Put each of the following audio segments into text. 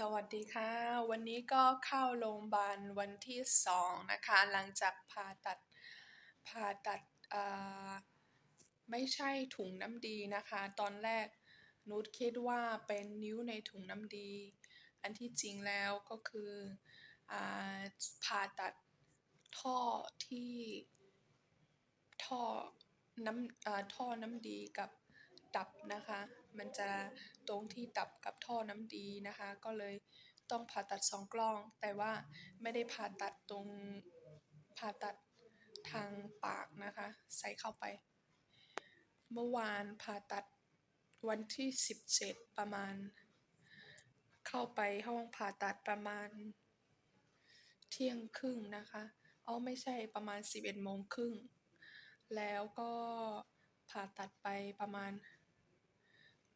สวัสดีค่ะ วันนี้ก็เข้าโรงพยาบาลวันที่สองนะคะ หลังจากผ่าตัดผ่าตัดอ่อไม่ใช่ถุงน้ำดีนะคะ ตอนแรกนุชคิดว่าเป็นนิ้วในถุงน้ำดี อันที่จริงแล้วก็คืออ่าผ่าตัดท่อที่ท่อน้ำอ่อท่อน้ำดีกับ ตับนะคะ มันจะตรงที่ตับกับท่อน้ำดีนะคะ ก็เลยต้องผ่าตัดสองกล้อง แต่ว่าไม่ได้ผ่าตัดตรงผ่าตัดทางปากนะคะ ใส่เข้าไป เมื่อวานผ่าตัดวันที่ 17 ประมาณ เข้าไปห้องผ่าตัดประมาณ เที่ยงครึ่งนะคะอ๋อไม่ใช่ประมาณ 11โมงครึ่งแล้วก็ผ่าตัดไปประมาณ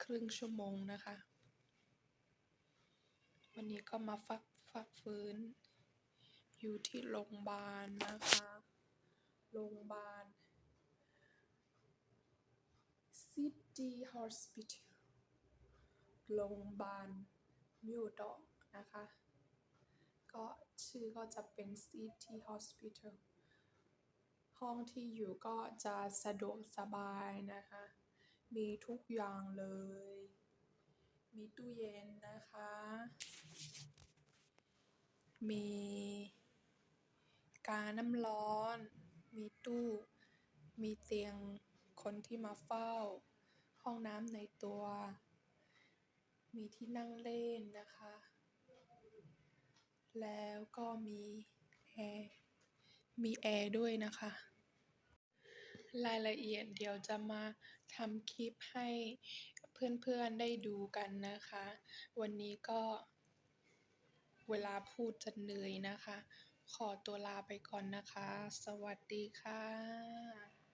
ครึ่งชั่วโมงนะคะ วันนี้ก็มาฟักฟักฟื้น อยู่ที่โรงพยาบาลนะคะ โรงพยาบาล City Hospital โรงพยาบาลมิวดอกนะคะ ก็ชื่อก็จะเป็น City Hospital ห้องที่อยู่ก็จะสะดวกสบายนะคะ มีทุกอย่างเลย มีตู้เย็นนะคะ มีกาน้ำร้อน มีตู้ มีเตียงคนที่มาเฝ้า ห้องน้ำในตัว มีที่นั่งเล่นนะคะ แล้วก็มีแอร์ มีแอร์ด้วยนะคะ รายละเอียดเดี๋ยวจะมาทำคลิปให้เพื่อนๆได้ดูกันนะคะ วันนี้ก็เวลาพูดจะเหนื่อยนะคะ ขอตัวลาไปก่อนนะคะ สวัสดีค่ะ